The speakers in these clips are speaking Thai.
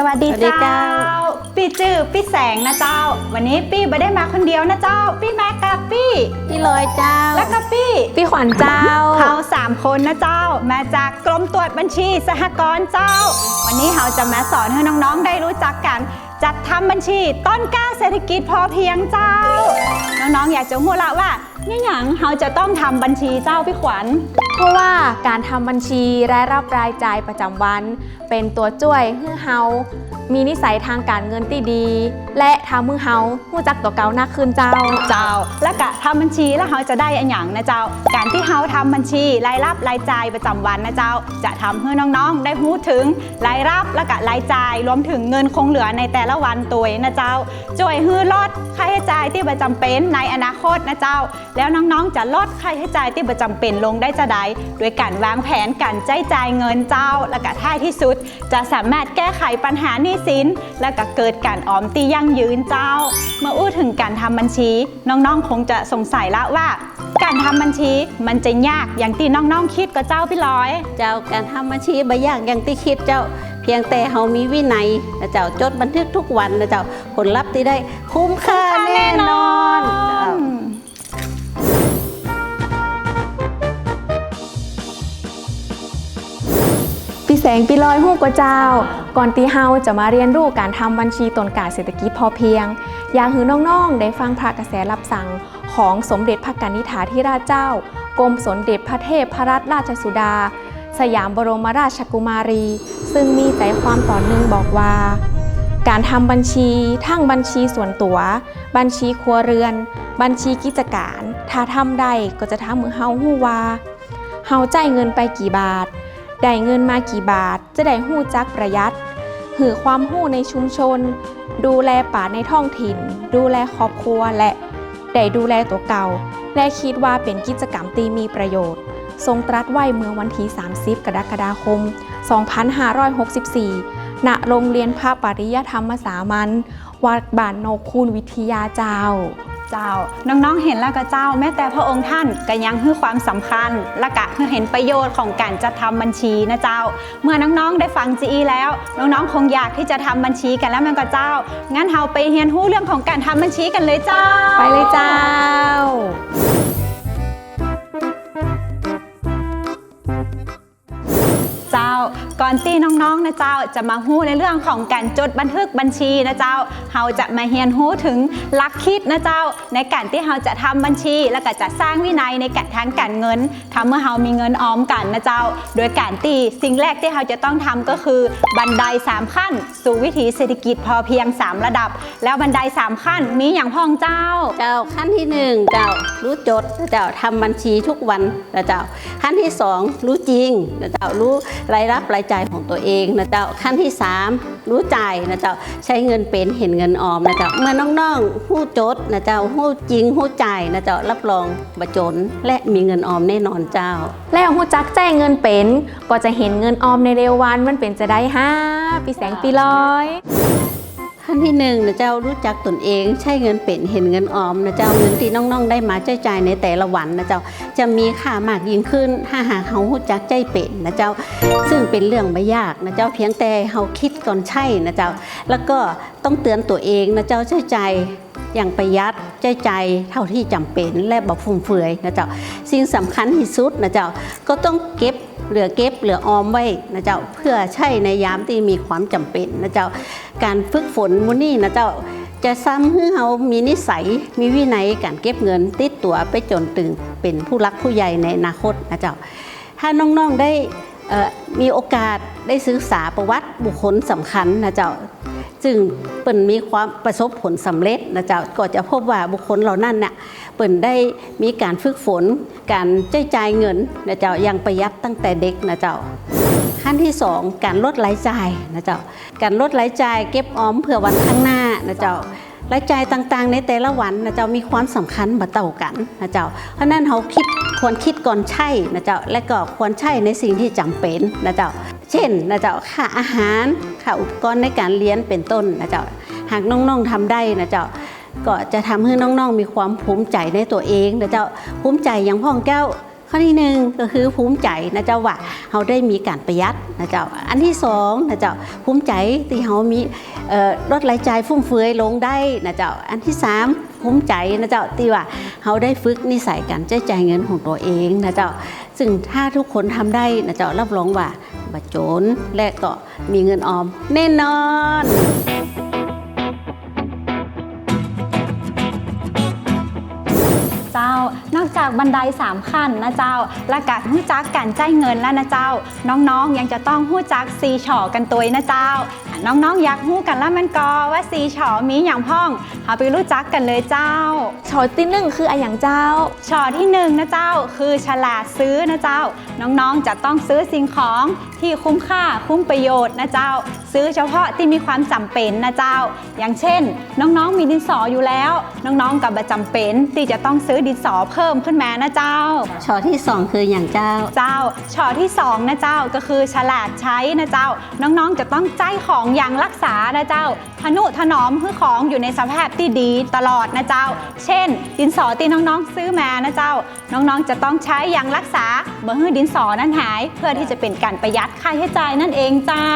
ดีสวัสดีเจ้า เจ้าปี้จื้อปี้แสงนะเจ้า วันนี้ปี้ไม่ได้มาคนเดียวนะเจ้าปี้มากับปี้พี่ลอยเจ้า และก็ปี้พี่ขวัญเจ้า เขาสามคนนะเจ้า มาจากกรมตรวจบัญชีสหกรณ์เจ้า วันนี้เราจะมาสอนให้น้องๆได้รู้จักกัน จัดทำบัญชีต้นกล้าเศรษฐกิจพอเพียงเจ้า น้องๆอยากจะหัวละว่า เนี่ยหยังเราจะต้องทำบัญชีเจ้าพี่ขวัญ เพราะว่าการทำบัญชีรายรับรายจ่ายประจำวัน เป็นตัวช่วยให้เฮา มีนิสัยทางการเงินที่ดี และทำให้เฮารู้จักตัวเก่าหน้าขึ้นเจ้า เจ้า และกะทำบัญชีแล้วเราจะได้อันหยังนะเจ้า การที่เราทำบัญชีรายรับรายจ่ายประจำวันนะเจ้า จะทำให้น้องๆ ได้รู้ถึงรายรับและกะรายจ่ายรวมถึงเงินคงเหลือในแต่ละวันตัวเองนะเจ้าช่วยให้ลดค่าใช้จ่ายที่ประจำเป็นในอนาคตนะเจ้า แล้วน้องๆจะลดค่าใช้จ่ายที่ประจำเป็นลงได้จะได้โดยการวางแผนการใช้จ่ายเงินเจ้า และกะท้ายที่สุด จะสามารถแก้ไขปัญหาหนี้สิน และก็เกิดการออมที่ยั่งยืนเจ้า เมื่ออู้ถึงการทำบัญชี น้องๆ คงจะสงสัยละว่า การทำบัญชีมันจะยากอย่างที่น้องๆ คิดก็เจ้าพี่ร้อย เจ้าการทำบัญชีบ่ยากอย่างที่คิดเจ้า เพียงแต่เฮามีวินัยนะเจ้าจดบันทึกทุกวันนะเจ้าผลลัพธ์ที่ได้คุ้มค่าแน่นอน เจ้าพี่แสงพี่ลอยหู้กว่าเจ้า ก่อนตีเฮาจะมาเรียนรู้การทำบัญชีตนกาเศรษฐกิจพอเพียง อยากให้น้องๆ ได้ฟังพระกระแสรับสั่งของสมเด็จพระกนิษฐาธิราชเจ้า กรมสมเด็จพระเทพรัตนราชสุดา สยามบรมราชกุมารี ซึ่งมีใจความต่อเนื่องบอกว่า การทำบัญชีทั้งบัญชีส่วนตัว บัญชีครัวเรือน บัญชีกิจการ ถ้าทำได้ก็จะทำมือเฮาหู้ว่าเฮาจ่ายเงินไปกี่บาท ได้เงินมากี่บาท จะได้หู้จักประหยัดหือความหู้ในชุมชน ดูแลป่าในท้องถิ่น ดูแลครอบครัวและได้ดูแลตัวเก่า และคิดว่าเป็นกิจกรรมตีมีประโยชน์ ทรงตรัสไว้เมื่อวันที่ 30 กรกฎาคม 2564 ณ โรงเรียนพระปริยธรรมสามัญ วัดบ้านโนคูณวิทยาเจ้า เจ้า น้องๆเห็นแล้วก็เจ้า แม้แต่พระองค์ท่านก็ยังให้ความสำคัญ และกะให้เห็นประโยชน์ของการจัดทำบัญชีนะเจ้า เมื่อน้องๆได้ฟังจีแล้ว น้องๆคงอยากที่จะทำบัญชีกันแล้วแมันก็เจ้า งั้นเราไปเรียนรู้เรื่องของการทำบัญชีกันเลยเจ้า ไปเลยเจ้า อนที่น้องๆนะเจ้าจะมาฮู้ในเรื่องของการจดบันทึกบัญชีนะเจ้าเราจะมาเรียนรู้ถึงหลักคิดนะเจ้า ในการที่เราจะทำบัญชี แล้วก็จะสร้างวินัยในการทางการเงินทำเมื่อเรามีเงินออมกันนะเจ้า โดยการที่สิ่งแรกที่เราจะต้องทำก็คือบันไดสามขั้น สู่วิถีเศรษฐกิจพอเพียง 3 ระดับ แล้วบันไดสามขั้นมีอย่างพ้องเจ้า เจ้าขั้นที่หนึ่งเจ้ารู้จดนะเจ้าทำบัญชีทุกวันนะเจ้าขั้นที่สองรู้จริงนะเจ้ารู้รายรับรายจ่ายของตัวเองนะเจ้าขั้นที่สามรู้จ่ายนะเจ้าใช้เงินเป็นเห็นเงินออมนะเจ้าเมื่อน้องๆหู้จดนะเจ้าหู้จริงหู้จ่ายนะเจ้ารับรองบจนและมีเงินออมแน่นอนเจ้า แล้วหู้จักแจ้งเงินเป็นก็จะเห็นเงินออมในเร็ววันมันเป็นจะได้ห้าปีแสงปีลอย ขั้นที่หนึ่งนะเจ้ารู้จักตนเอง ใช้เงินเป็นเห็นเงินออมนะเจ้าเงินที่น้องๆได้มาใช้จ่ายในแต่ละวันนะเจ้าจะมีค่ามากยิ่งขึ้นถ้าหากเขารู้จักใจเป็นนะเจ้า ซึ่งเป็นเรื่องไม่ยากนะเจ้าเพียงแต่เขาคิดก่อนใช่นะเจ้า แล้วก็ต้องเตือนตัวเองนะเจ้าใช้จ่าย อย่างประหยัดใช้จ่ายเท่าที่จำเป็นและบ่ฟุ่มเฟือยนะเจ้าสิ่งสำคัญที่สุดนะเจ้าก็ต้องเก็บเหลือเก็บเหลือออมไว้นะเจ้าเพื่อใช้ในยามที่มีความจำเป็นนะเจ้าการฝึกฝนมุนี่นะเจ้าจะซ้ำให้เรามีนิสัยมีวินัยการเก็บเงินติดตัวไปจนถึงเป็นผู้รักผู้ใหญ่ในอนาคตนะเจ้าถ้าน้องๆได้มีโอกาสได้ศึกษาประวัติบุคคลสำคัญนะเจ้า จึงเปิ่นมีความประสบผลสำเร็จนะเจ้าก็จะพบว่าบุคคลเหล่านั้นน่ะเปิ่นได้มีการฝึกฝน การใช้จ่ายเงินนะเจ้าอย่างประหยัดตั้งแต่เด็กนะเจ้าขั้นที่ 2 การลดรายจ่ายนะเจ้าการลดรายจ่ายเก็บออมเผื่อวันข้างหน้านะเจ้า รายจ่ายต่างๆ ในแต่ละวันนะเจ้ามีความสำคัญบ่เต่ากันนะเจ้า เพราะนั้นเขาคิดควรคิดก่อนใช่นะเจ้า และก็ควรใช่ในสิ่งที่จำเป็นนะเจ้า เช่นนะเจ้าค่าอาหารค่าอุปกรณ์ในการเรียนเป็นต้นนะเจ้า หากน้องๆทำได้นะเจ้าก็จะทำให้น้องๆ มีความภูมิใจในตัวเองนะเจ้า ภูมิใจอย่างพ่องแก้ว ข้อที่หนึ่งก็คือภูมิใจนะเจ้าว่าเราได้มีการประหยัดนะเจ้าอันที่สองนะเจ้าภูมิใจที่เรามีลดรายจ่ายฟุ่มเฟือยลงได้นะเจ้าอันที่สามภูมิใจนะเจ้าที่ว่าเราได้ฝึกนิสัยการใช้จ่ายเงินของตัวเองนะเจ้าซึ่งถ้าทุกคนทำได้นะเจ้ารับรองว่าบัจนและก็มีเงินออมแน่นอน จากบันไดสามขั้นนะเจ้า และกะหู้จักการจ่ายเงินแล้วนะเจ้า น้องๆยังจะต้องหู้จักซีฉอกันตัวนะเจ้าอะน้องๆอยากหู้กันแล้วมันก็ว่าซีฉอมีอย่างพ่องเอาไปรู้จักกันเลยเจ้าชอที่หนึ่งคืออะอย่างเจ้าชอที่หนึ่งนะเจ้า คือฉลาดซื้อนะเจ้า น้องๆจะต้องซื้อสิ่งของที่คุ้มค่าคุ้มประโยชน์นะเจ้าซื้อเฉพาะที่มีความจำเป็นนะเจ้า อย่างเช่น น้องๆมีดินสออยู่แล้ว น้องๆกับจำเป็นที่จะต้องซื้อดินสอเพิ่มขึ้นมานะเจ้าชอที่สองคืออย่างเจ้า เจ้าชอที่สองนะเจ้าก็คือฉลาดใช้นะเจ้า น้องๆจะต้องใจของอย่างรักษานะเจ้าทนุถนอมคือของอยู่ในสภาพที่ดีตลอดนะเจ้า เช่น ดินสอที่น้องๆซื้อมานะเจ้า น้องๆจะต้องใช้อย่างรักษาเมื่อให้ดินสอนั้นหาย เพื่อที่จะเป็นการประหยัดค่าใช้จ่ายนั่นเองเจ้า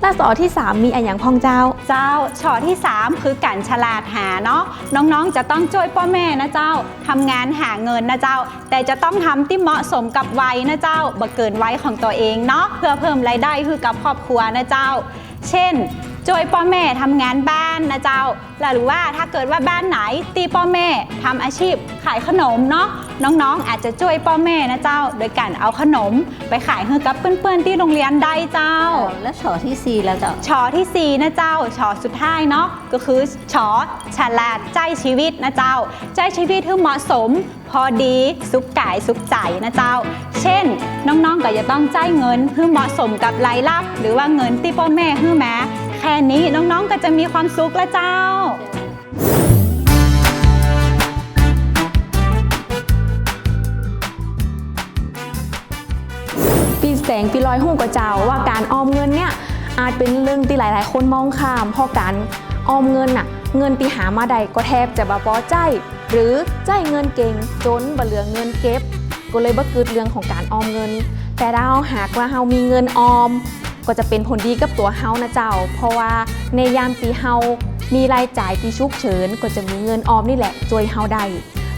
และสอที่สามมีอะอย่างพองเจ้า เจ้าชอที่ 3 คือการฉลาดหาเนาะน้องๆ จะต้องช่วยพ่อแม่นะเจ้าทำงานหาเงินนะเจ้า แต่จะต้องทำที่เหมาะสมกับวัยนะเจ้าบ่เกินวัยของตัวเองเนาะเพื่อเพิ่มรายได้คือกับครอบครัวนะเจ้า เช่นช่วยพ่อแม่ทำงานบ้านนะเจ้า หรือว่าถ้าเกิดว่าบ้านไหนตีพ่อแม่ทำอาชีพขายขนมเนาะ น้องๆ อาจจะช่วยพ่อแม่นะเจ้า โดยการเอาขนมไปขายให้กับเพื่อนๆที่โรงเรียนได้เจ้า แล้วชอที่สี่แล้วเจ้าชอที่4นะเจ้าชอสุดท้ายเนาะก็คือชอฉลาดใจชีวิตนะเจ้า ใจชีวิตที่เหมาะสม พอดีสุขกายสุขใจนะเจ้า เช่น น้องๆ ก็จะต้องจ่ายเงินให้เหมาะสมกับรายรับ หรือว่าเงินที่พ่อแม่ให้มาแค่นี้น้องๆ ก็จะมีความสุขแล้วเจ้า แสงปีลอยหูกว่าเจ้าว่าการออมเงินเนี่ยอาจเป็นเรื่องที่หลาย ๆ คนมองข้ามเพราะการออมเงินน่ะเงินที่หามาใดก็แทบจะบ่พอใจ หรือใจเงินเก่งจนบ่เหลือเงินเก็บ ก็เลยบ่เกิดเรื่องของการออมเงิน แต่เราหากว่าเฮามีเงินออม ก็จะเป็นผลดีกับตัวเฮานะเจ้า เพราะว่าในยามที่เฮามีรายจ่ายที่ฉุกเฉิน ก็จะมีเงินออมนี่แหละช่วยเฮาได้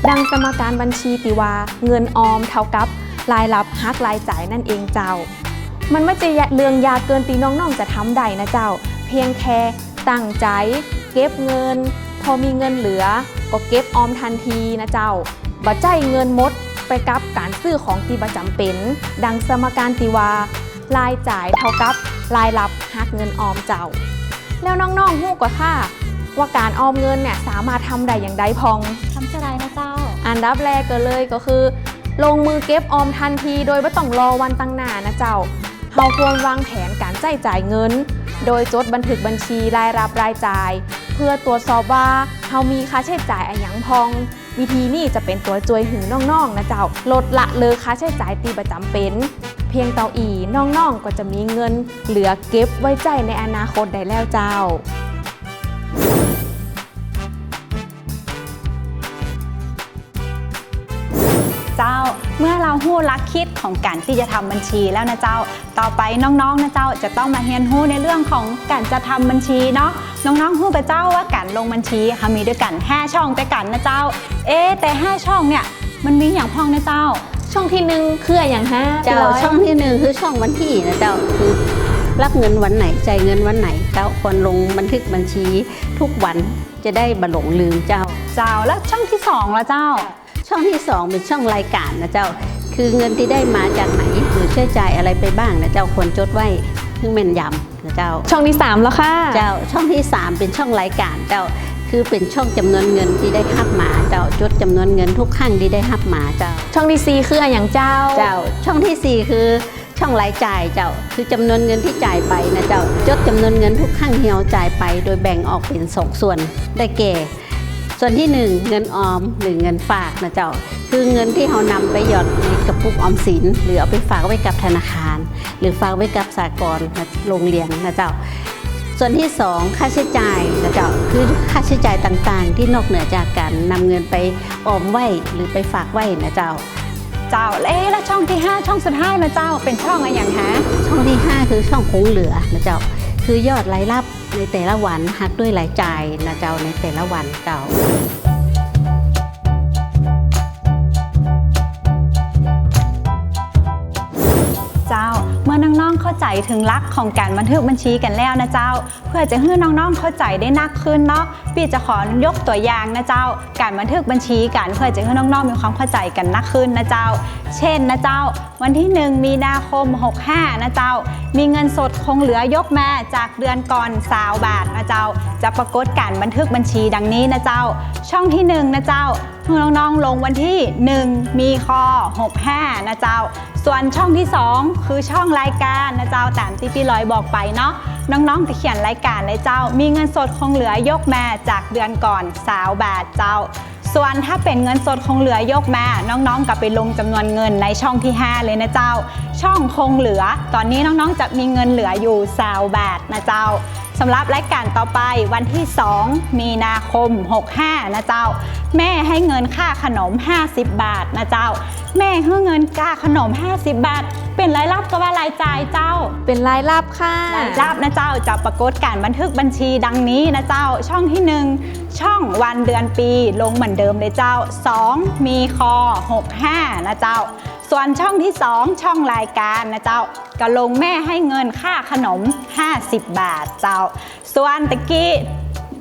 ดังสมการบัญชีติว่าเงินออมเท่ากับ รายรับหักรายจ่ายนั่นเองเจ้า มันไม่จะเรื่องยากเกินตีน้องๆจะทำได้นะเจ้า เพียงแค่ตั้งใจ เก็บเงิน พอมีเงินเหลือ ก็เก็บออมทันทีนะเจ้าบ่ใจายเงินหมดไปกับการซื้อของที่ประจำเป็น ดังสมการติว่ารายจ่ายเท่ากับรายรับหักเงินออมเจ้า แล้วน้องๆหู้กว่าค่ะว่าการออมเงินเนี่ยสามารถทำได้อย่างใดพองทำอะไรนะเจ้า อันดับแรกก็เลยก็คือ ลงมือเก็บออมทันที โดยไม่ต้องรอวันตั้งหน้านะเจ้าเฮาควรวางแผนการจ่ายจ่ายเงิน โดยจดบันทึกบัญชีรายรับรายจ่าย เพื่อตรวจสอบว่าเฮามีค่าใช้จ่ายอะหยังพอง วิธีนี้จะเป็นตัวจวยหือน้องๆนะเจ้าลดละเลยค่าใช้จ่ายตีประจำเป็น เพียงเตาอีน้องๆก็จะมีเงิน เหลือเก็บไว้ใจในอนาคตได้แล้วเจ้า เจ้า เมื่อเราหู้ลักคิดของการที่จะทำบัญชีแล้วนะเจ้า ต่อไปน้องๆนะเจ้าจะต้องมาเรียนรู้ในเรื่องของการจะทำบัญชีเนาะน้องๆหู้ไปเจ้าว่าการลงบัญชีค่ะมีด้วยกัน5ช่องไปกันนะเจ้า เอ๊ะแต่5ช่องเนี่ยมันมีอย่างพ้องนะเจ้า ช่องที่หนึ่งคืออะไรอย่างฮะเจ้าพี่ร้ยช่องที่หนึ่งคือช่องวันที่นะเจ้าคือรับเงินวันไหนจ่ายเงินวันไหนเจ้าควรลงบันทึกบัญชีทุกวันจะได้บหลงลืมเจ้า เจ้าแล้วช่องที่2ละเจ้า ช่องที่สองเป็นช่องรายการนะเจ้า คือเงินที่ได้มาจากไหนหรือใช้จ่ายอะไรไปบ้างนะเจ้าควรจดไว้เพื่อแม่นยำนะเจ้า ช่องที่3แล้วค่ะเจ้าช่องที่3เป็นช่องรายการเจ้า คือเป็นช่องจำนวนเงินที่ได้รับมาเจ้าจดจำนวนเงินทุกครั้งที่ได้รับมาเจ้า ช่องที่4คืออะไรอย่างเจ้า เจ้าช่องทีสี่4คือช่องรายจ่ายเจ้า คือจำนวนเงินที่จ่ายไปนะเจ้า จดจำนวนเงินทุกครั้งที่เราจ่ายไป โดยแบ่งออกเป็นสองส่วนได้แก่ ส่วนที่ 1 เงินออมหรือเงินฝากนะเจ้า คือเงินที่เรานำไปหยอดในกระปุกออมสิน หรือเอาไปฝากไว้กับธนาคาร หรือฝากไว้กับสากลนะโรงเรียนนะเจ้า ส่วนที่ 2 ค่าใช้จ่ายนะเจ้าคือค่าใช้จ่ายต่างๆ ที่นอกเหนือจากการนำเงินไปออมไว้หรือไปฝากไว้นะเจ้าเจ้าเอ๊ะแล้วช่องที่ 5 ช่องสุดท้ายนะเจ้าเป็นช่องอะไรอย่างฮะช่องที่ 5 คือช่องคงเหลือนะเจ้าคือยอดรายรับ ในแต่ละวันหักด้วยรายจ่ายนะเจ้าในแต่ละวันเจ้า มื่อน้องๆเข้าใจถึงลักของการบันทึกบัญชีกันแล้วนะเจ้า เพื่อจะให้น้องๆเข้าใจได้นักขึ้นเนาะพี่จะขอยกตัวอย่างนะเจ้า การบันทึกบัญชีกันเพื่อจะให้น้องๆมีความเข้าใจกันนักขึ้นนะเจ้า เช่นนะเจ้า วันที่ 1 มีนาคม 65 นะเจ้า มีเงินสดคงเหลือยกมาจากเดือนก่อนสาวบาทนะเจ้า จะปรากฏการบันทึกบัญชีดังนี้นะเจ้า ช่องที่1นะเจ้า น้องๆลงวันที่ 1 มีคอ65 นะเจ้า ส่วนช่องที่ 2 คือช่องรายการนะเจ้าตามที่พี่ลอยบอกไปเนาะน้องๆจะเขียนรายการเลยเจ้า มีเงินสดคงเหลือยกมาจากเดือนก่อนสาวบาทเจ้า ส่วนถ้าเป็นเงินสดคงเหลือยกมาน้องๆกลับไปลงจำนวนเงินในช่องที่ 5 เลยนะเจ้า ช่องคงเหลือ ตอนนี้น้องๆจะมีเงินเหลืออยู่สาวบาทนะเจ้า สำหรับรายการต่อไปวันที่ 2 มีนาคม 65 นะเจ้า แม่ให้เงินค่าขนม 50 บาทนะเจ้า แม่ให้เงินค่าขนม 50 บาท เป็นรายรับก็ว่ารายจ่ายเจ้า เป็นรายรับค่ะรายรับนะเจ้าจะปรากฏการบันทึกบัญชีดังนี้นะเจ้า ช่องที่ 1 ช่องวันเดือนปีลงเหมือนเดิมเลยเจ้า 2 มีคอ65 นะเจ้า ส่วนช่องที่ 2 ช่องรายการนะเจ้าก็ลงแม่ให้เงินค่าขนม 50 บาทเจ้า ส่วนตะกี้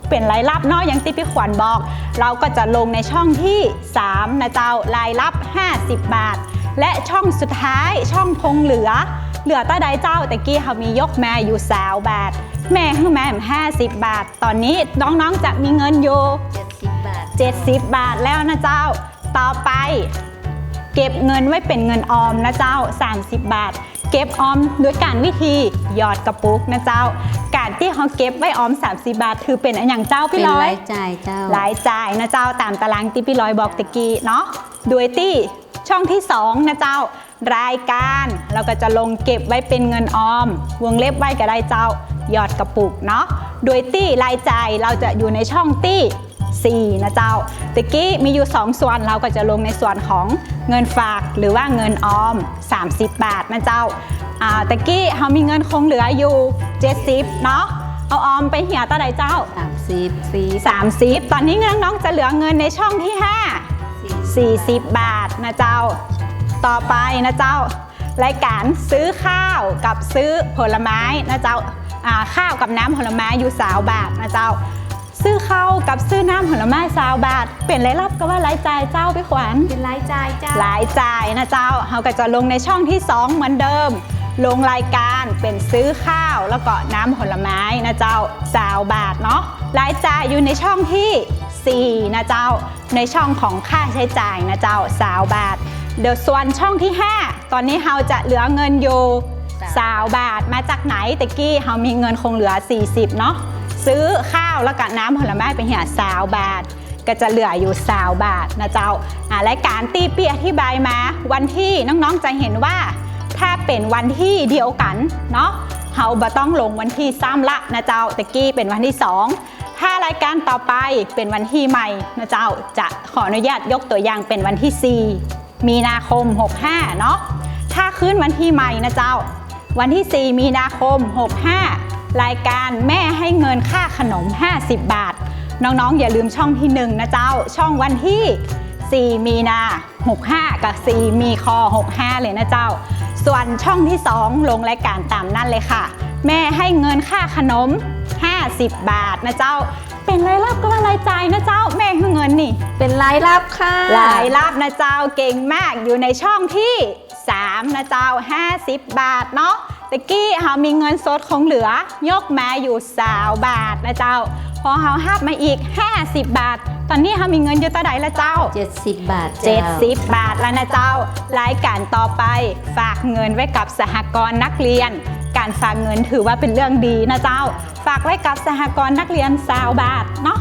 เป็นรายรับเนาะอย่างที่พี่ขวัญบอก เราก็จะลงในช่องที่ 3 นะเจ้ารายรับ 50 บาท และช่องสุดท้ายช่องคงเหลือ เหลือต้าใดเจ้าตะกี้เขามียกแม่อยู่สาวบาท แม่คือแม่ห้าสิบบาท ตอนนี้น้องๆจะมีเงินอยู่70 บาท 70 บาทแล้วนะเจ้า ต่อไป เก็บเงินไว้เป็นเงินออมนะเจ้า 30 บาท เก็บออมด้วยการวิธีหยอดกระปุกนะเจ้า การที่เขาเก็บไว้ออม 30 บาทคือเป็นอนอย่างเจ้าเป็พี่นร้อยรายจ่ายเจ้ารายจ่ายนะเจ้าตามตารางที่พี่ลอยบอกตะกี้เนาะโดยที่ช่องที่2นะเจ้ารายการเราก็จะลงเก็บไว้เป็นเงินออม วงเล็บไว้ก็ได้เจ้ายอดกระปุกเนาะโดยที่รายจ่ายเราจะอยู่ในช่องที่ 4นะเจ้าตะกี้มีอยู่ 2 ส่วนเราก็จะลงในส่วนของเงินฝากหรือว่าเงินออม 30 บาทนะเจ้าอ่าตะกี้เรามีเงินคงเหลืออยู่ 70 เนาะเอาออมไปเหี่ยตาใดเจ้า 30สี30 ตอนนี้น้องๆจะเหลือเงินในช่องที่ 5 40 บาทนะเจ้า ต่อไปนะเจ้า รายการซื้อข้าวกับซื้อผลไม้นะเจ้าอ่าข้าวกับน้ำผลไม้อยู่สาวบาทนะเจ้า ซื้อข้าวกับซื้อน้ำผลไม้สาวบาท เป็นรายรับก็ว่ารายจ่ายเจ้าพี่ขวัญเป็นรายจ่ายจ้ารายจ่ายนะเจ้าเราก็จะลงในช่องที่ 2 เหมือนเดิม ลงรายการเป็นซื้อข้าวแล้วก็น้ำผลไม้นะเจ้าสาวบาทเนาะรายจ่ายอยู่ในช่องที่ 4 นะเจ้า ในช่องของค่าใช้จ่ายนะเจ้าสาวบาท เดี๋ยวส่วนช่องที่ 5 ตอนนี้เราจะเหลือเงินอยู่ สาวบาทมาจากไหนตะกี้เรามีเงินคงเหลือ 40 เนาะซื้อข้าวแล้วก็น้ำผลไม้ไปเหี่ยสาวบาท ก็จะเหลืออยู่สาวบาทนะเจ้าอ่ารายการตีเปียอธิบายมา วันที่น้องๆจะเห็นว่า ถ้าเป็นวันที่เดียวกันเนาะเฮาบ่ต้องลงวันที่ซ้ำละนะเจ้าตะกี้เป็นวันที่2ถ้ารายการต่อไปเป็นวันที่ใหม่นะเจ้าจะขออนุญาตยกตัวอย่างเป็นวันที่ 4 มีนาคม 65 เนาะถ้าขึ้นวันที่ใหม่นะเจ้า วันที่ 4 มีนาคม 65 รายการแม่ให้เงินค่าขนม 50 บาท น้องๆ อย่าลืมช่องที่ 1 นะเจ้า ช่องวันที่ 4 มีนา 65 กับ 4 มีคอ 65 เลยนะเจ้า ส่วนช่องที่ 2 ลงรายการตามนั่นเลยค่ะ แม่ให้เงินค่าขนม 50 บาทนะเจ้าเป็นรายรับก็ว่ารายจ่ายนะเจ้าแม่ให้เงินนี่ เป็นรายรับค่ะรายรับนะเจ้าเก่งมากอยู่ในช่องที่ 3นะเจ้า 50 บาทเนาะตะกี้เรามีเงินสดคงเหลือยกมาอยู่สาวบาทนะเจ้า พอเราหับมาอีก 50 บาท ตอนนี้เรามีเงินอยู่ต่าใดละเจ้า 70 บาทเจ้า70 บาทแล้วนะเจ้ารายการต่อไปฝากเงินไว้กับสหกรณ์นักเรียน การฝากเงินถือว่าเป็นเรื่องดีนะเจ้า ฝากไว้กับสหกรณ์นักเรียนสาวบาทเนาะ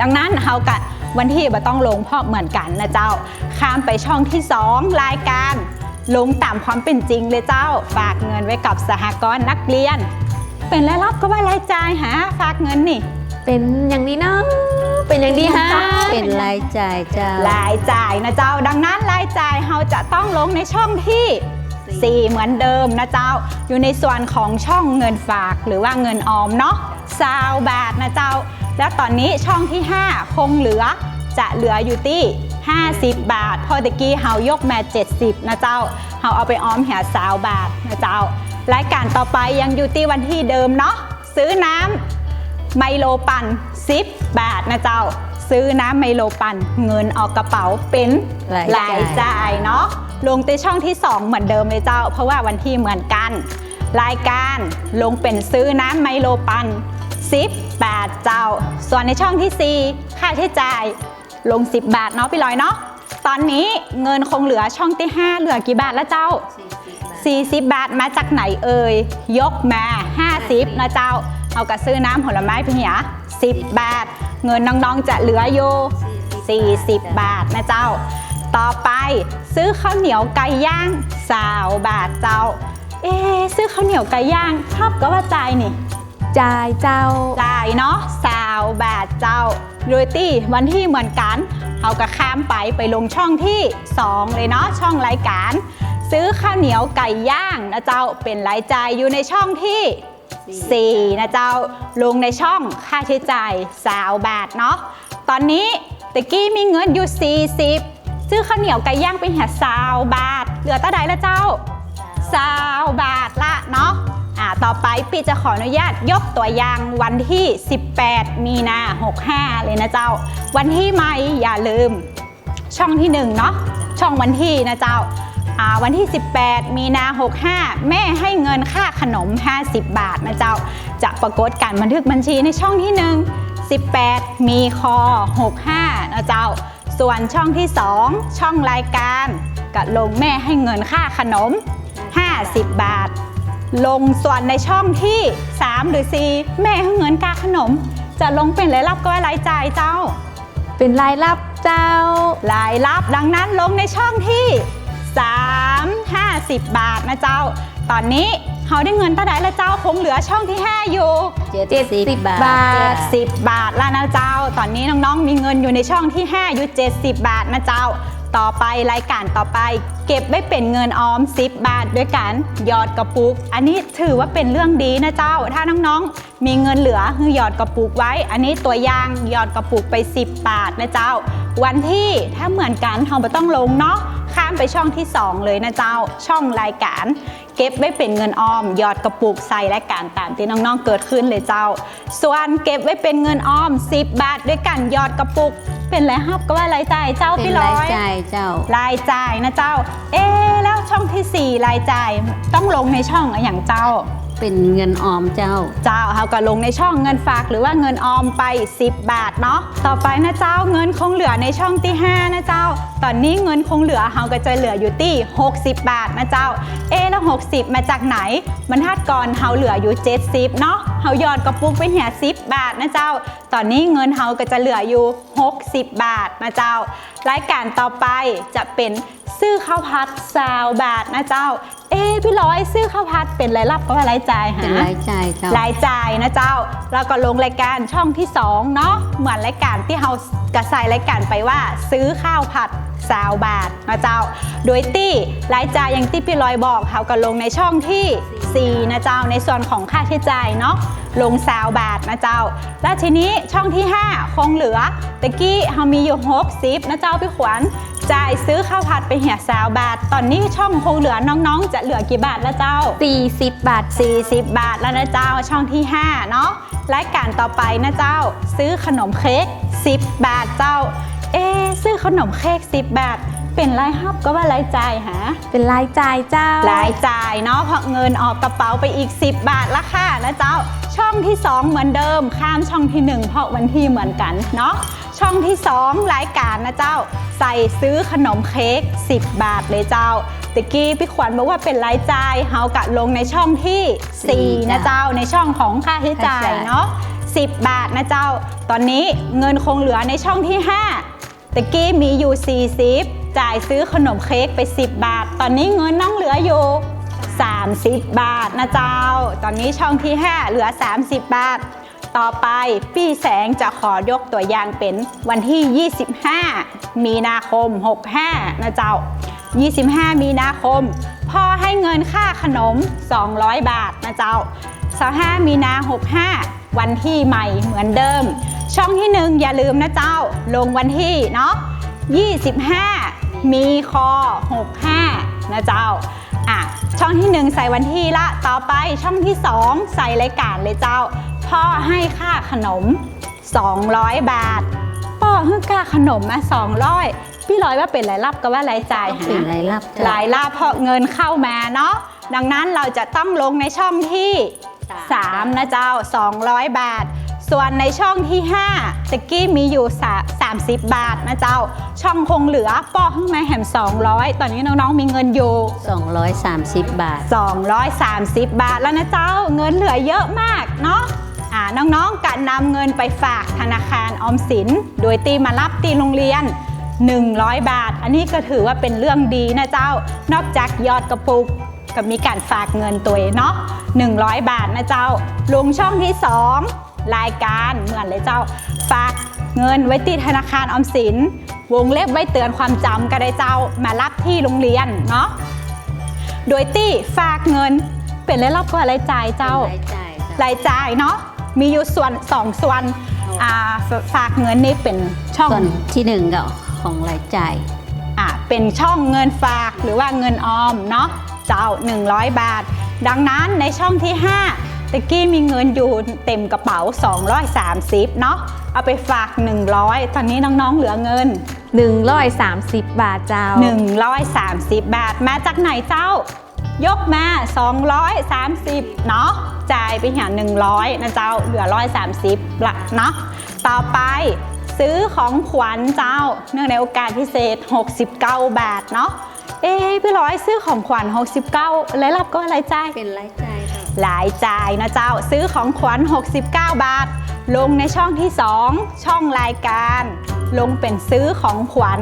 ดังนั้นเฮากะวันที่บ่ต้องลงเพราะเหมือนกันนะเจ้า ข้ามไปช่องที่ 2 รายการ ลงตามความเป็นจริงเลยเจ้า ฝากเงินไว้กับสหกรณ์นักเรียน เป็นรายรับก็ว่ารายจ่ายหาฝากเงินนี่ เป็นอย่างนี้เนาะเป็นเป็นอย่างดีฮะเป็นรายจ่ายเจ้ารายจ่ายนะเจ้า ดังนั้นรายจ่ายเราจะต้องลงในช่องที่4เหมือนเดิมนะเจ้า อยู่ในส่วนของช่องเงินฝากหรือว่าเงินออมเนาะซาวบาทนะเจ้า แล้วตอนนี้ช่องที่ 5 คงเหลือจะเหลืออยู่ที่ 50 บาท พอตะกี้เฮายกมา 70 นะเจ้า เฮาเอาไปออมแห่ซาวบาทนะเจ้ารายการต่อไปยังอยู่ที่วันที่เดิมเนาะ ซื้อน้ำไมโลปัน10 บาทนะเจ้า ซื้อน้ำไมโลปันเงินออกกระเป๋าเป็นรายจ่ายเนาะ ลงในช่องที่ 2 เหมือนเดิมเลยเจ้า เพราะว่าวันที่เหมือนกัน รายการลงเป็นซื้อน้ำไมโลปัน10 บาทเจ้า ส่วนในช่องที่ 4 ค่าใช้จ่าย ลง 10 บาทเนาะพี่ลอยเนาะตอนนี้เงินคงเหลือช่องที่ 5 เหลือกี่บาทแล้วเจ้า 40 บาทมาจากไหนเอ่ยยกมา 50นะเจ้า เอากระซื้อน้ำผลไม้ไปเหีย10 บาท เงินน้องๆจะเหลืออยู่40 บาทนะเจ้า ต่อไปซื้อข้าวเหนียวไก่ย่างสาวบาทเจ้า เอ๊ซื้อข้าวเหนียวไก่ย่างชอบก็ว่าใจนี่ จ่ายเจ้า จ่ายเนาะสาวบาทเจ้าโดยที่วันที่เหมือนกัน เอากระข้ามไปไปลงช่องที่ 2 เลยเนาะช่องรายการ ซื้อข้าวเหนียวไก่ย่างนะเจ้าเป็นรายจ่ายอยู่ในช่องที่ 4 นะเจ้า ลงในช่องค่าใช้จ่ายสาวบาทเนาะตอนนี้ตะกี้มีเงินอยู่ 40 ซื้อข้าวเหนียวไก่ย่างเป็นหัสาวบาท เหลือตาใดละเจ้าสาวบาทละเนาะ ต่อไปปีจะขออนุญาตยกตัวอย่างวันที่ 18 มีนา 65 เลยนะเจ้า วันที่ไม่อย่าลืม ช่องที่1เนาะช่องวันที่นะเจ้าวันที่ 18 มีนา 65 แม่ให้เงินค่าขนม 50 บาทนะเจ้า จะปรากฏการบันทึกบัญชีในช่องที่ 1 18 มีคอ 65 นะเจ้า ส่วนช่องที่ 2 ช่องรายการกะลงแม่ให้เงินค่าขนม 50 บาท ลงส่วนในช่องที่ 3 หรือ 4 แม่ให้เงินค่าขนม จะลงเป็นรายรับก็ว่ารายจ่ายเจ้า เป็นรายรับเจ้ารายรับดังนั้นลงในช่องที่ 3 50 บาทนะเจ้า ตอนนี้เขาได้เงินเท่าไหร่ละเจ้าคงเหลือช่องที่ 5 อยู่ 70บาทบาท 10 บาทแล้วนะเจ้า ตอนนี้น้องๆมีเงินอยู่ในช่องที่ 5 อยู่ 70 บาทนะเจ้า ต่อไปรายการต่อไป เก็บไว้เป็นเงินออม 10 บาทด้วยกันหยอดกระปุก อันนี้ถือว่าเป็นเรื่องดีนะเจ้า ถ้าน้องๆ มีเงินเหลือคือหยอดกระปุกไว้ อันนี้ตัวอย่างหยอดกระปุกไป 10 บาทนะเจ้า วันที่ถ้าเหมือนกันเราไม่ต้องลงเนาะข้ามไปช่องที่ 2 เลยนะเจ้า ช่องรายการ เก็บไว้เป็นเงินออมหยอดกระปุกใส่รายการตามที่น้องๆเกิดขึ้นเลยเจ้า ส่วนเก็บไว้เป็นเงินออม 10 บาทด้วยกันหยอดกระปุก เป็นไรครับก็ว่ารายจ่ายเจ้าเป็นพี่ร้ราอยยจ่ายเจ้า รายจ่ายนะเจ้า เอ๊ะแล้วช่องทีสี่4รายจ่ายต้องลงในช่องอะไรอย่างเจ้า เป็นเงินออมเจ้า เจ้าเขาก็ลงในช่องเงินฝากหรือว่าเงินออมไป 10 บาทเนาะต่อไปนะเจ้าเงินคงเหลือในช่องที่ 5 นะเจ้า ตอนนี้เงินคงเหลือเขาก็จะเหลืออยู่ที่60 บาทนะเจ้า เอ๊ะแล้ว 60 มาจากไหนมันทัดก่อนเขาเหลืออยู่ 70เนาะเขาหยอดกระปุกไปเหี่ย10 บาทนะเจ้า ตอนนี้เงินเขาก็จะเหลืออยู่ 60 บาทนะเจ้า รายการต่อไปจะเป็นซื้อข้าวผัดซาวบาทนะเจ้า เอ๊ะพี่ร้อยซื้อข้าวผัดเป็นรายรับก็ว่ารายจ่ายหาเป็นรายจ่ายเจ้ารายจ่ายนะเจ้า แล้วก็ลงรายการช่องที่2เนาะเหมือนรายการที่เรากระใส่รายการไปว่าซื้อข้าวผัดสาวบาทนะเจ้า โดยที่รายจ่ายอย่างที่พี่ลอยบอกเขาก็ลงในช่องที่ 4 นะเจ้า ในส่วนของค่าใช้จ่ายเนาะลงสาวบาทนะเจ้า แล้วทีนี้ช่องที่ 5 คงเหลือตะกี้เรามีอยู่60นะเจ้าพี่ขวัญจ่ายซื้อข้าวผัดไปเหี่ยสาวบาท ตอนนี้ช่องคงเหลือน้องๆ จะเหลือกี่บาทแล้วเจ้า 40 บาท 40 บาทแล้วนะเจ้าช่องที่ 5 เนาะรายการต่อไปนะเจ้า ซื้อขนมเค้ก10 บาทเจ้า เอ๊ะซื้อขนมเค้ก10บาท เป็นรายฮับก็ว่ารายจ่ายหาเป็นรายจ่ายเจ้ารายจ่ายเนาะเพราะเงินออกกระเป๋าไปอีก 10 บาทละค่ะนะเจ้า ช่องที่ 2 เหมือนเดิม ข้ามช่องที่ 1 เพราะวันที่เหมือนกันเนาะช่องที่ 2 รายการนะเจ้า ใส่ซื้อขนมเค้ก10 บาทเลยเจ้าตะกี้พี่ขวัญบอกว่าเป็นรายจ่ายเฮากะลงในช่องที่ 4 นะเจ้าในช่องของค่าใช้จ่ายเนาะ 10 บาทนะเจ้า ตอนนี้เงินคงเหลือในช่องที่ 5ตะกี้มีอยู่ 40 จ่ายซื้อขนมเค้กไป 10 บาท ตอนนี้เงินน้องเหลืออยู่ 30 บาทนะเจ้า ตอนนี้ช่องที่ 5 เหลือ 30 บาท ต่อไปพี่แสงจะขอยกตัวอย่างเป็นวันที่ 25 มีนาคม 65 นะเจ้า 25 มีนาคม พ่อให้เงินค่าขนม 200 บาทนะเจ้า 25 มีนา 65 วันที่ใหม่เหมือนเดิม ช่องที่หนึ่งอย่าลืมนะเจ้า ลงวันที่เนาะ25 มีคอ 65 นะเจ้าอะช่องที่หนึ่งใส่วันที่ละ ต่อไปช่องที่สองใส่รายการเลยเจ้า พ่อให้ค่าขนม 200 บาทพ่อให้ค่าขนมมา200พี่ร้อยว่าเป็นรายรับก็ว่ารายจ่ายต้องเป็นหารายรับเจ้ารายรับเพราะเงินเข้ามาเนาะดังนั้นเราจะต้องลงในช่องที่ 3นะเจ้า 200 บาท ส่วนในช่องที่5ตะกี้มีอยู่สา30 บาทนะเจ้า ช่องคงเหลือป้อข้างในแหม200 ตอนนี้น้องๆมีเงินอยู่ 230 บาท 230 บาทแล้วนะเจ้า เงินเหลือเยอะมากเนาะอ่าน้องๆกะนำเงินไปฝากธนาคารออมสิน โดยตีมารับตีโรงเรียน 100 บาท อันนี้ก็ถือว่าเป็นเรื่องดีนะเจ้า นอกจากยอดกระปุก ก็มีการฝากเงินตัวเองเนาะ100 บาทนะเจ้า ลงช่องที่ 2 รายการเหมือนเลยเจ้า ฝากเงินไว้ที่ธนาคารออมสิน วงเล็บไว้เตือนความจำก็ได้เจ้ามารับที่โรงเรียนเนาะโดยตี้ฝากเงินเป็นรายรับกว่ารายจ่ายเจ้ารายจ่ายเจ้ารายจ่ายเนาะมีอยู่ส่วนสองส่วนอ่าฝฝากเงินนี่เป็นช่องส่วนที่หนึ่งก็ของรายจ่ายอ่าเป็นช่องเงินฝากหรือว่าเงินออมเนาะ เจ้า 100 บาท ดังนั้นในช่องที่ 5ตะกี้มีเงินอยู่เต็มกระเป๋า 230 เนาะเอาไปฝาก 100 ตอนนี้น้องๆเหลือเงิน 130 บาทเจ้า 130 บาทมาจากไหนเจ้ายกมา 230 เนาะ จ่ายไปอย่าง100 นะเจ้า เหลือ 130 ละเนาะ ต่อไปซื้อของขวัญเจ้า เนื่องในโอกาสพิเศษ 69 บาทเนาะ เอ๊ะพี่ร้อยซื้อของขวัญ 69รายรับก็รายจ่ายเป็นรายจ่ายเจ้าหลายจ่ายนะเจ้าซื้อของขวัญ 69 บาท ลงในช่องที่ 2 ช่องรายการ ลงเป็นซื้อของขวัญ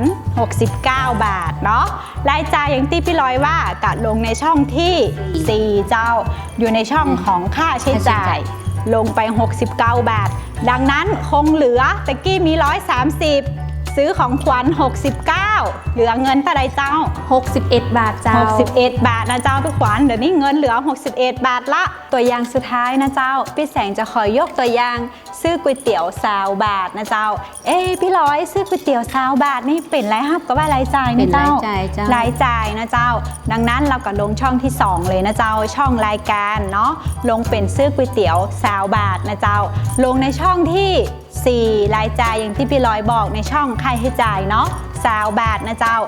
69 บาทเนาะรายจ่ายอย่างที่พี่ลอยว่ากะลงในช่องที่ 4 เจ้า อยู่ในช่องของค่าใช้จ่ายลงไป 69 บาท ดังนั้นคงเหลือตะกี้มี 130 ซื้อของขวัญ 69 เหลือเงินเท่าไรเจ้า 61 บาทเจ้า 61 บาทนะเจ้าทุกขวัญเดี๋ยวนี้เงินเหลือ 61 บาทละ ตัวอย่างสุดท้ายนะเจ้า พี่แสงจะขอยกตัวอย่าง ซื้อก๋วยเตี๋ยวซาวบาทนะเจ้า เอ้พี่ร้อยซื้อก๋วยเตี๋ยวซาวบาทนี่เป็นรายรับก็ว่ารายจ่ายเป็นะนเจ้ารายจ่ายเจ้ารายจ่ายนะเจ้า ดังนั้นเราก็ลงช่องที่ 2 เลยนะเจ้าช่องรายการเนาะลงเป็นซื้อก๋วยเตี๋ยวซาวบาทนะเจ้า ลงในช่องที่ 4 รายจ่ายอย่างที่พี่ลอยบอกในช่องค่าใช้จ่ายเนาะซาวบาทนะเจ้า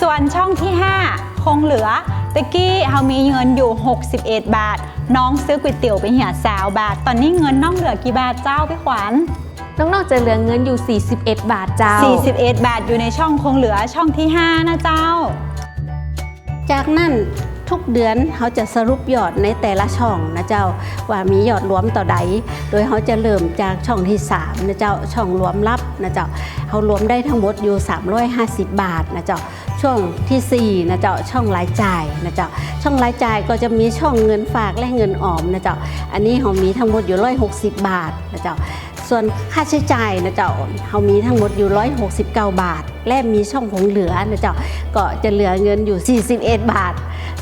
ส่วนช่องที่ 5 คงเหลือตะกี้เรามีเงินอยู่ 61 บาท น้องซื้อก๋วยเตี๋ยวไปเหี่ยสาวบาท ตอนนี้เงินน้องเหลือกี่บาทเจ้าพี่ขวัญน้องๆจะเหลือเงินอยู่ 41 บาทเจ้า 41 บาทอยู่ในช่องคงเหลือช่องที่ 5 นะเจ้า จากนั้น ทุกเดือนเขาจะสรุปยอดในแต่ละช่องนะเจ้าว่ามียอดรวมต่อใด โดยเขาจะเริ่มจากช่องที่3นะเจ้าช่องรวมลับนะเจ้าเขารวมได้ทั้งหมดอยู่ 350 บาทนะเจ้าช่วงที่4นะเจ้าช่องรายจ่ายนะเจ้าช่องรายจ่ายก็จะมีช่องเงินฝากและเงินออมนะเจ้าอันนี้เขามีทั้งหมดอยู่160 บาทนะเจ้า ส่วนค่าใช้จ่ายนะเจ้าเขามีทั้งหมดอยู่ 169 บาท และมีช่องของเหลือนะเจ้าก็จะเหลือเงินอยู่ 41 บาท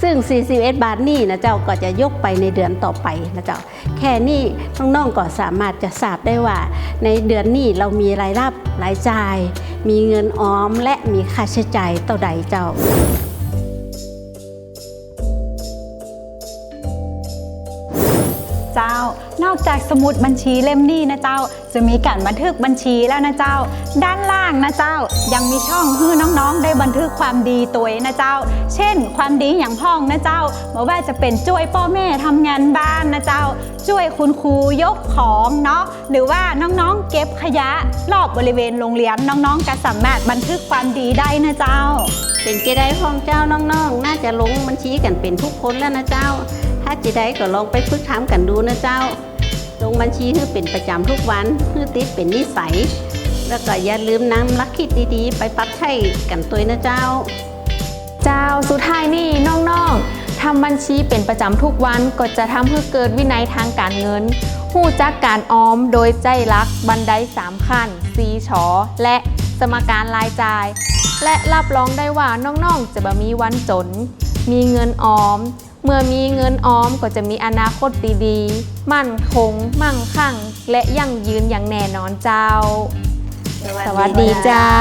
ซึ่ง 41 บาทนี่นะเจ้าก็จะยกไปในเดือนต่อไปนะเจ้าแค่นี้น้องๆก็สามารถจะทราบได้ว่า ในเดือนนี้เรามีรายรับรายจ่าย มีเงินออมและมีค่าใช้จ่ายต่อใดเจ้า อกจากสมุดบัญชีเล่มนี้นะเจ้า จะมีการบันทึกบัญชีแล้วนะเจ้า ด้านล่างนะเจ้า ยังมีช่องให้น้องๆ ได้บันทึกความดีตัวเองนะเจ้า เช่น ความดีอย่างพ่องนะเจ้าไม่ว่าจะเป็นช่วยพ่อแม่ทำงานบ้านนะเจ้า ช่วยคุณครูยกของเนาะหรือว่าน้องๆ เก็บขยะรอบบริเวณโรงเรียนน้องๆก็สามารถบันทึกความดีได้นะเจ้า เป็นเจไดของเจ้าน้องๆ น่าจะลงบัญชีกันเป็นทุกคนแล้วนะเจ้า ถ้าเจไดก็ลองไปฝึกทำกันดูนะเจ้า ลงบัญชีให้เป็นประจำทุกวันเพื่อติดเป็นนิสัย แล้วก็อย่าลืมนำลักคิดดีๆ ไปปรับใช้กันตัวนะเจ้า เจ้าสุดท้ายนี่น้องๆทำบัญชีเป็นประจำทุกวันก็จะทำให้เกิดวินัยทางการเงินหู้จักการออมโดยใจรักบันไดสามขั้นสีชอและสมการรายจ่าย และรับรองได้ว่าน้องๆจะบ่มีวันจน มีเงินออม เมื่อมีเงินออมก็จะมีอนาคตดีๆ มั่นคง มั่งคั่ง และยั่งยืนอย่างแน่นอนเจ้า สวัสดีเจ้า